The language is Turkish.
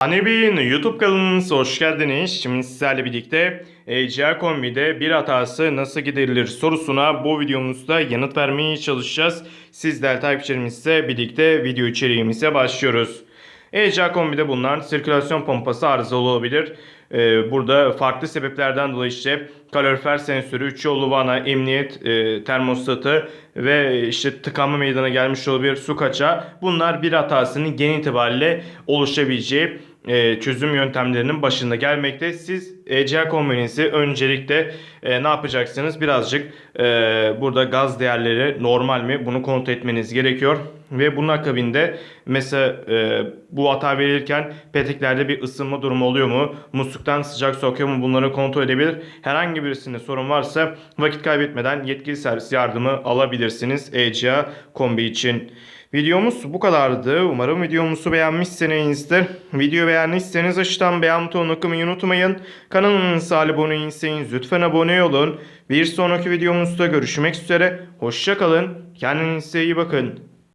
Anebin YouTube kanalınıza hoş geldiniz. Şimdi sizlerle birlikte ECA Kombi'de bir hatası nasıl giderilir sorusuna bu videomuzda yanıt vermeye çalışacağız. Sizler takipçilerimizle birlikte video içeriğimize başlıyoruz. ECA Kombi'de bulunan sirkülasyon pompası arızalı olabilir. Ee, burada farklı sebeplerden dolayı işte kalorifer sensörü, 3 yollu vana, emniyet e, termostatı ve işte tıkanma meydana gelmiş olabilir su kaçağı. Bunlar bir hatasının genel itibariyle oluşabileceği e, çözüm yöntemlerinin başında gelmekte. Siz ECA kombinizi öncelikle e, ne yapacaksınız? Birazcık e, burada gaz değerleri normal mi? Bunu kontrol etmeniz gerekiyor. Ve bunun akabinde mesela e, bu hata verirken peteklerde bir ısınma durumu oluyor mu? Musluktan sıcak sokuyor mu? Bunları kontrol edebilir. Herhangi birisinde sorun varsa vakit kaybetmeden yetkili servis yardımı alabilirsiniz ECA kombi için. Videomuz bu kadardı. Umarım videomuzu beğenmişsinizdir. Video beğendiyseniz aşağıdan beğen butonuna tıklamayı unutmayın. Kanalımıza abone değilseniz lütfen abone olun. Bir sonraki videomuzda görüşmek üzere. Hoşçakalın. Kendinize iyi bakın.